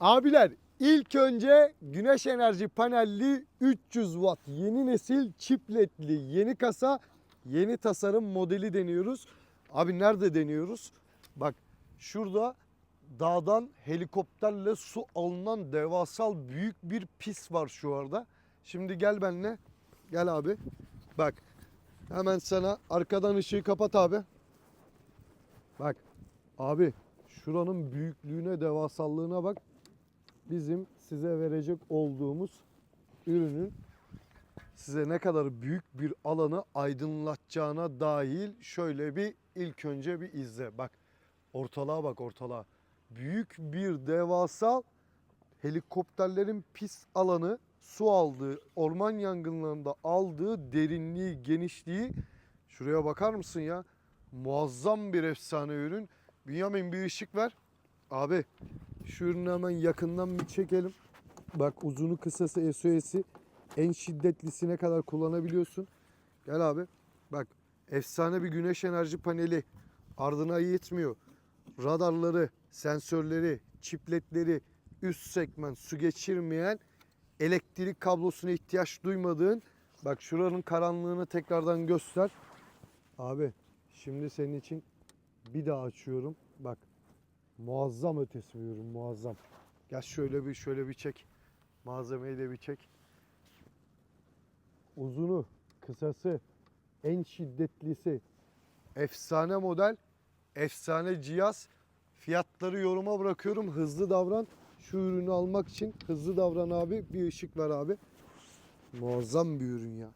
Abiler ilk önce güneş enerji panelli 300 watt yeni nesil çipletli yeni kasa yeni tasarım modeli deniyoruz. Abi nerede deniyoruz? Bak şurada dağdan helikopterle su alınan devasal büyük bir pis var şu anda. Şimdi gel benimle. Gel abi. Bak hemen sana arkadan ışığı kapat abi. Bak abi şuranın büyüklüğüne devasallığına bak bizim size verecek olduğumuz ürünün size ne kadar büyük bir alanı aydınlatacağına dahil şöyle bir ilk önce bir izle. Bak ortalığa bak ortalığa. Büyük bir devasa helikopterlerin pis alanı su aldığı, orman yangınlarında aldığı derinliği, genişliği şuraya bakar mısın ya? Muazzam bir efsane ürün. Bünyamin bir ışık ver. Abi şu ürünü hemen yakından bir çekelim. Bak uzunu kısası SOS'i en şiddetlisine kadar kullanabiliyorsun. Gel abi. Bak efsane bir güneş enerji paneli. Ardına yetmiyor. Radarları, sensörleri, çipletleri, üst segment su geçirmeyen elektrik kablosuna ihtiyaç duymadığın bak şuranın karanlığını tekrardan göster. Abi şimdi senin için bir daha açıyorum. Bak muazzam ötesi bir muazzam. Gel şöyle bir şöyle bir çek. Malzemeyi de bir çek. Uzunu, kısası, en şiddetlisi. Efsane model, efsane cihaz. Fiyatları yoruma bırakıyorum. Hızlı davran. Şu ürünü almak için hızlı davran abi. Bir ışık ver abi. Muazzam bir ürün ya.